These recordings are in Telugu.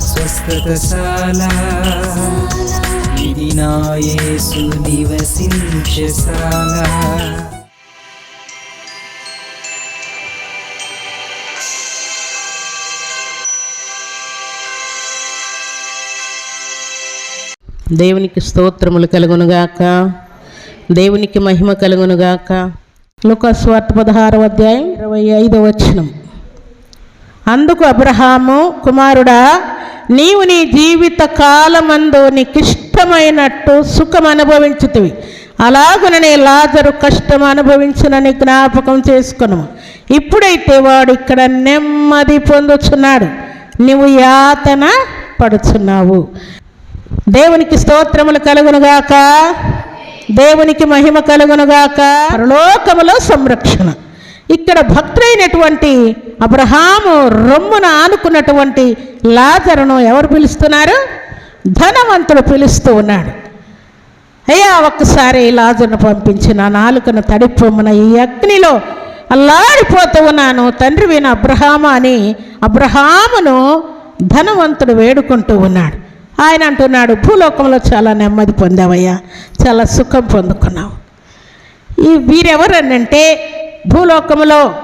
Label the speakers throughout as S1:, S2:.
S1: స్వస్థతశాల. ఇది నా యేసు నివసించశాల
S2: దేవునికి స్తోత్రములు కలుగునుగాక. దేవునికి మహిమ కలుగునుగాక. లుకస్వార్త పదహారవ అధ్యాయం ఇరవై ఐదవ వచనం. అందుకు అబ్రహాము కుమారుడా నీవు నీ జీవిత కాలమందు నీకిష్టమైనట్టు సుఖం అనుభవించుతివి. అలాగుననే లాజరు కష్టం అనుభవించునని జ్ఞాపకం చేసుకును ఇప్పుడైతే వాడు ఇక్కడ నెమ్మది పొందుచున్నాడు. నీవు యాతన పడుచున్నావు. దేవునికి స్తోత్రములు కలుగునుగాక. దేవునికి మహిమ కలుగునుగాక. పరలోకములో సంరక్షణ. ఇక్కడ భక్తులైనటువంటి అబ్రహాము రొమ్మున ఆనుకున్నటువంటి లాజరును ఎవరు పిలుస్తున్నారు? ధనవంతుడు పిలుస్తూ ఉన్నాడు. అయ్యా ఒక్కసారి లాజరును పంపించి నా నాలుకను తడిపొమ్మన ఈ అగ్నిలో అల్లాడిపోతూ ఉన్నాను. తండ్రి విన అబ్రహాము అని అబ్రహామును ధనవంతుడు వేడుకుంటూ ఉన్నాడు. ఆయన అంటున్నాడు భూలోకంలో చాలా నెమ్మది పొందావయ్యా చాలా సుఖం పొందుకున్నావు. ఈ వీరెవరనంటే భూలోకంలో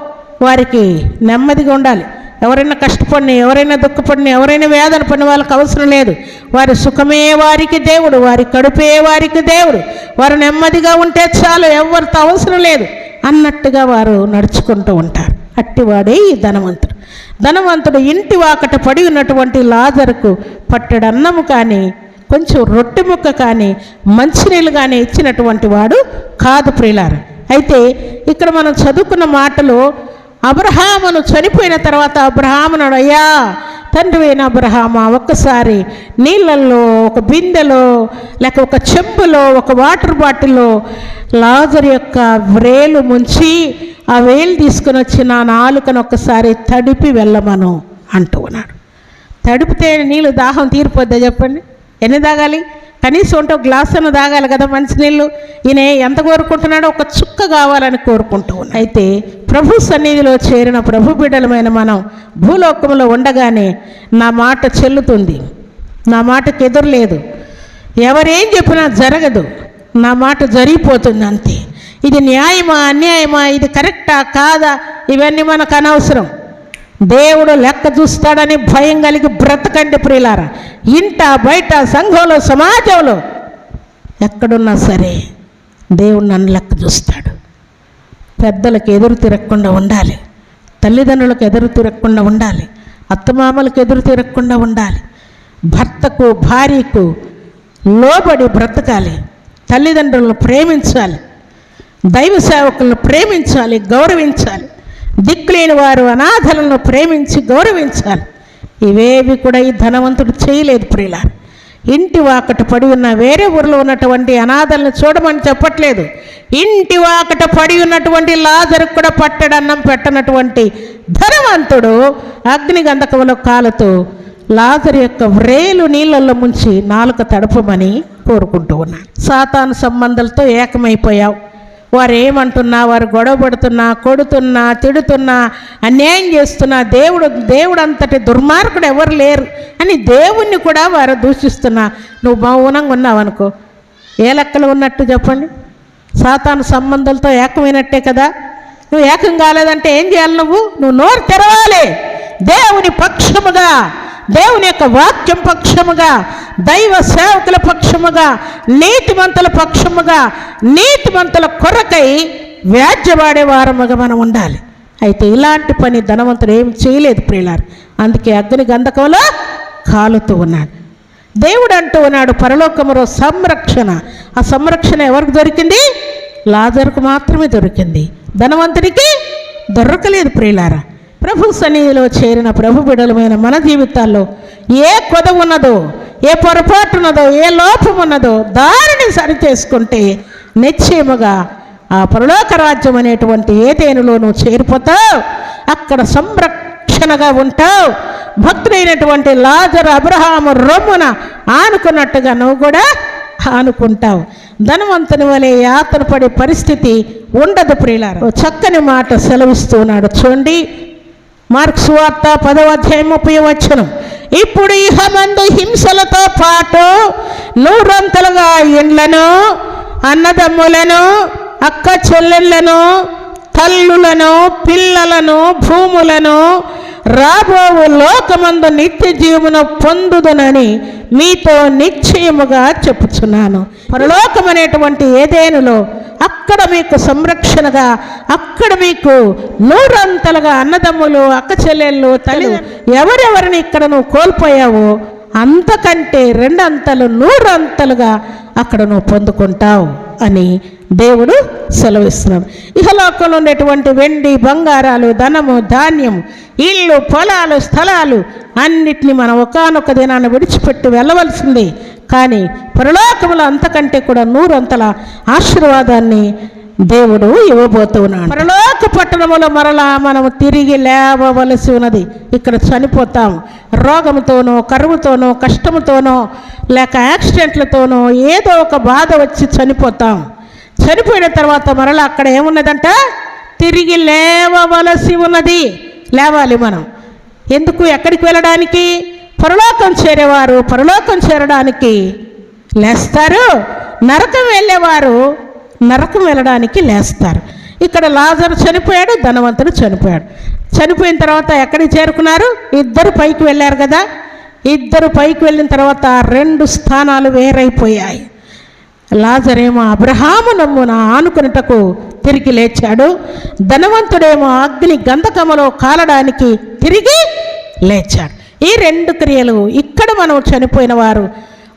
S2: వారికి నెమ్మదిగా ఉండాలి. ఎవరైనా కష్టపడిన ఎవరైనా దుఃఖపడిన ఎవరైనా వేదన పడిన వాళ్ళకి అవసరం లేదు. వారి సుఖమే వారికి దేవుడు వారి కడుపే వారికి దేవుడు. వారు నెమ్మదిగా ఉంటే చాలు ఎవరితో అవసరం లేదు. అన్నట్టుగా వారు నడుచుకుంటూ ఉంటారు. అట్టివాడే ఈ ధనవంతుడు. ధనవంతుడు ఇంటి వాకట పడి ఉన్నటువంటి లాజరుకు పట్టెడు అన్నము కానీ కొంచెం రొట్టె ముక్క కానీ మంచినీళ్ళు కానీ ఇచ్చినటువంటి వాడు కాదు ప్రియులారు. అయితే ఇక్కడ మనం చదువుకున్న మాటలు అబ్రహామును చనిపోయిన తర్వాత అబ్రహామును అయ్యా తండ్రి అయిన ఒక్కసారి నీళ్ళల్లో ఒక బిందెలో లేక ఒక చెంబులో ఒక వాటర్ బాటిల్లో లాజర్ యొక్క వ్రేలు ముంచి ఆ వేలు తీసుకుని వచ్చి నా నాలుకను ఒక్కసారి తడిపి వెళ్ళమను అంటూ ఉన్నాడు. తడిపితే నీళ్ళు దాహం తీరిపోద్దా చెప్పండి? ఎన్ని తాగాలి కనీసం ఉంటే ఒక గ్లాస్ అన్న తాగాలి కదా మంచినీళ్ళు ఈయన ఎంత కోరుకుంటున్నాడో ఒక చుక్క కావాలని కోరుకుంటూ అయితే ప్రభు సన్నిధిలో చేరిన ప్రభు బిడ్డలమైన మనం భూలోకంలో ఉండగానే నా మాట చెల్లుతుంది. నా మాటకు ఎదురులేదు ఎవరేం చెప్పినా జరగదు. నా మాట జరిగిపోతుంది అంతే. ఇది న్యాయమా అన్యాయమా ఇది కరెక్టా కాదా? ఇవన్నీ మనకు అనవసరం. దేవుడు లెక్క చూస్తాడని భయం కలిగి బ్రతకండి ప్రియులారా. ఇంట బయట సంఘంలో సమాజంలో ఎక్కడున్నా సరే దేవుడు నన్ను లెక్క చూస్తాడు. పెద్దలకు ఎదురు తిరగకుండా ఉండాలి. తల్లిదండ్రులకు ఎదురు తిరగకుండా ఉండాలి. అత్తమామలకు ఎదురు తిరగకుండా ఉండాలి. భర్తకు భార్యకు లోబడి బ్రతకాలి. తల్లిదండ్రులను ప్రేమించాలి. దైవ సేవకులను ప్రేమించాలి గౌరవించాలి. దిక్కులేని వారు అనాథలను ప్రేమించి గౌరవించాలి. ఇవేవి కూడా ఈ ధనవంతుడు చేయలేదు ప్రియుల ఇంటి వాకట పడి ఉన్న వేరే ఊరిలో ఉన్నటువంటి అనాథలను చూడమని చెప్పట్లేదు. ఇంటి వాకట పడి ఉన్నటువంటి లాజరు కూడా పట్టడన్నం పెట్టనటువంటి ధనవంతుడు అగ్నిగంధకములో కాలుతూ లాజరు యొక్క వ్రేలు నీళ్ళల్లో ముంచి నాలుక తడపమని కోరుకుంటూ ఉన్నాను సాతాను సంబంధాలతో ఏకమైపోయావు. వారు ఏమంటున్నా వారు గొడవ పడుతున్నా కొడుతున్నా తిడుతున్నా అన్యాయం చేస్తున్నా దేవుడు దేవుడు అంతటి దుర్మార్గుడు ఎవరు లేరు అని దేవుణ్ణి కూడా వారు దూషిస్తున్నా. నువ్వు మౌనంగా ఉన్నావు అనుకో. ఏ లెక్కలు ఉన్నట్టు చెప్పండి? సాతాను సంబంధాలతో ఏకమైనట్టే కదా? నువ్వు ఏకం కాలేదంటే ఏం చేయాలి నువ్వు? నువ్వు నోరు తెరవాలి. దేవుని పక్షముగా దేవుని యొక్క వాక్యం పక్షముగా దైవ సేవకుల పక్షముగా నీతిమంతుల పక్షముగా నీతిమంతుల కొరకై వ్యాజ్యవాడే వారముగా మనం ఉండాలి. అయితే ఇలాంటి పని ధనవంతుడు ఏం చేయలేదు ప్రియులారు. అందుకే అగ్ని గంధకంలో కాలుతూ ఉన్నాడు. దేవుడు అంటూ ఉన్నాడు పరలోకములో సంరక్షణ. ఆ సంరక్షణ ఎవరికి దొరికింది? లాజర్కు మాత్రమే దొరికింది. ధనవంతుడికి దొరకలేదు ప్రియులారా. ప్రభు సన్నిధిలో చేరిన ప్రభు బిడలమైన మన జీవితాల్లో ఏ కొద ఉన్నదో ఏ పొరపాటు ఉన్నదో ఏ లోపం ఉన్నదో దానిని సరిచేసుకుంటే నిశ్చయముగా ఆ పరలోక రాజ్యం అనేటువంటి ఏదేనులో నువ్వు చేరిపోతావు. అక్కడ సంరక్షణగా ఉంటావు. భక్తుడైనటువంటి లాజరు అబ్రహాము రొమ్మున ఆనుకున్నట్టుగా నువ్వు కూడా ఆనుకుంటావు. ధనవంతుని వలె యాతన పడే పరిస్థితి ఉండదు ప్రియులారు. చక్కని మాట సెలవిస్తున్నాడు చూడండి మార్క్స్ వార్త పదవ అధ్యాయం ముప్పై వచ్చనం ఇప్పుడు ఇహమందు హింసలతో పాటు నూరంతలుగా ఇండ్లను అన్నదమ్ములను అక్క చెల్లెళ్ళను తల్లులను పిల్లలను భూములను రాబోవు లోకమందు నిత్య జీవన పొందుదునని మీతో నిశ్చయముగా చెప్పుచున్నాను. పరలోకం అనేటువంటి ఏదేనులో అక్కడ మీకు సంరక్షణగా అక్కడ మీకు నూరంతలుగా అన్నదమ్ములు అక్క చెల్లెళ్ళు తల్లి ఎవరెవరిని ఇక్కడ నువ్వు కోల్పోయావో అంతకంటే రెండంతలు నూరంతలుగా అక్కడ నువ్వు పొందుకుంటావు అని దేవుడు సెలవిస్తున్నాడు. ఇహలోకంలో ఉండేటువంటి వెండి బంగారాలు ధనము ధాన్యం ఇళ్ళు పొలాలు స్థలాలు అన్నిటినీ మనం ఒకనొక దినాన్ని విడిచిపెట్టి వెళ్ళవలసింది. కానీ పరలోకములో అంతకంటే కూడా నూరంతల ఆశీర్వాదాన్ని దేవుడు ఇవ్వబోతున్నాడు. మరలోక పరలోక పట్టణములో మరలా మనము తిరిగి లేవవలసి ఉన్నది. ఇక్కడ చనిపోతాం. రోగంతోనో కరువుతోనో కష్టముతోనో లేక యాక్సిడెంట్లతోనో ఏదో ఒక బాధ వచ్చి చనిపోతాం. చనిపోయిన తర్వాత మరలా అక్కడ ఏమున్నదంట? తిరిగి లేవవలసి ఉన్నది. లేవాలి మనం. ఎందుకు? ఎక్కడికి వెళ్ళడానికి? పరలోకం చేరేవారు. పరలోకం చేరడానికి లేస్తారు. నరకం వెళ్ళేవారు. నరకం వెళ్ళడానికి లేస్తారు. ఇక్కడ లాజరు చనిపోయాడు ధనవంతుడు చనిపోయాడు. చనిపోయిన తర్వాత ఎక్కడికి చేరుకున్నారు? ఇద్దరు పైకి వెళ్ళారు కదా. ఇద్దరు పైకి వెళ్ళిన తర్వాత రెండు స్థానాలు వేరైపోయాయి. లాజరేమో అబ్రహాము నమ్మున ఆనుకున్నటకు తిరిగి లేచాడు. ధనవంతుడేమో అగ్ని గంధకములో కాలడానికి తిరిగి లేచాడు. ఈ రెండు క్రియలు ఇక్కడ మనం చనిపోయిన వారు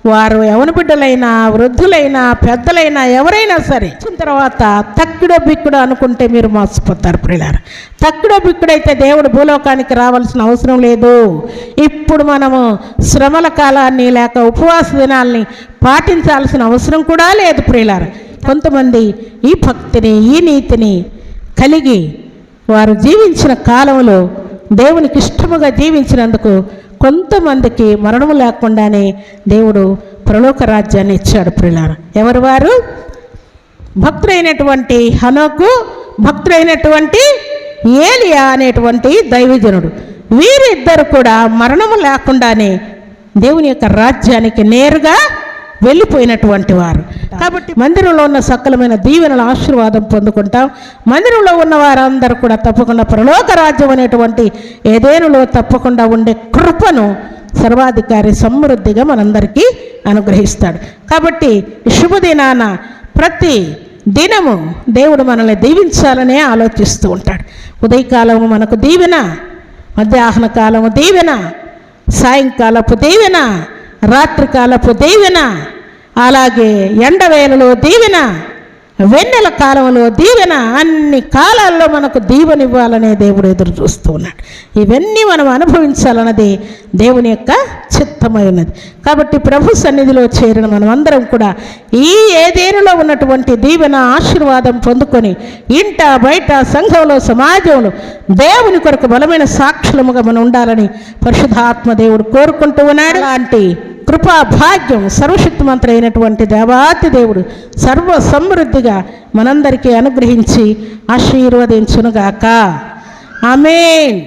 S2: వారు ఎవరి బిడ్డలైనా వృద్ధులైనా పెద్దలైనా ఎవరైనా సరే వచ్చిన తర్వాత తక్కుడో బిక్కుడో అనుకుంటే మీరు మోసపోతారు ప్రియులారు. తక్కుడో బిక్కుడైతే దేవుడు భూలోకానికి రావాల్సిన అవసరం లేదు. ఇప్పుడు మనము శ్రమల కాలాన్ని లేక ఉపవాస దినాల్ని పాటించాల్సిన అవసరం కూడా లేదు ప్రియులారు. కొంతమంది ఈ భక్తిని ఈ నీతిని కలిగి వారు జీవించిన కాలంలో దేవునికి ఇష్టముగా జీవించినందుకు కొంతమందికి మరణము లేకుండానే దేవుడు ప్రలోక రాజ్యాన్ని ఇచ్చాడు ప్రిలార ఎవరు వారు? భక్తులైనటువంటి హనోకు భక్తులైనటువంటి ఏలియా అనేటువంటి దైవజనుడు. వీరిద్దరు కూడా మరణము లేకుండానే దేవుని యొక్క రాజ్యానికి నేరుగా వెళ్ళిపోయినటువంటి వారు. కాబట్టి మందిరంలో ఉన్న సకలమైన దీవెనల ఆశీర్వాదం పొందుకుంటాం. మందిరంలో ఉన్న వారందరూ కూడా తప్పకుండా పరలోక రాజ్యం అనేటువంటి ఏదేనులో తప్పకుండా ఉండే కృపను సర్వాధికారి సమృద్ధిగా మనందరికీ అనుగ్రహిస్తాడు. కాబట్టి శుభదినాన ప్రతి దినము దేవుడు మనల్ని దీవించాలనే ఆలోచిస్తూ ఉంటాడు. ఉదయకాలము మనకు దీవెన మధ్యాహ్న కాలము దీవెన సాయంకాలపు దీవెన రాత్రికాలపు దీవెన అలాగే ఎండవేలలో దీవెన వెన్నెల కాలంలో దీవెన అన్ని కాలాల్లో మనకు దీవెనివ్వాలనే దేవుడు ఎదురు చూస్తూ ఉన్నాడు. ఇవన్నీ మనం అనుభవించాలన్నది దేవుని యొక్క చిత్తమై ఉన్నది కాబట్టి ప్రభు సన్నిధిలో చేరిన మనం అందరం కూడా ఈ ఏదేనులో ఉన్నటువంటి దీవెన ఆశీర్వాదం పొందుకొని ఇంట బయట సంఘంలో సమాజంలో దేవుని కొరకు బలమైన సాక్షులముగా మనం ఉండాలని పరిశుధాత్మ దేవుడు కోరుకుంటూ ఉన్నాడు. అలాంటి కృపా భాగ్యం సర్వశక్తిమంతుడు అయినటువంటి దేవాతి దేవుడు సర్వ సమృద్ధిగా మనందరికీ అనుగ్రహించి ఆశీర్వదించునుగాక. ఆమెన్.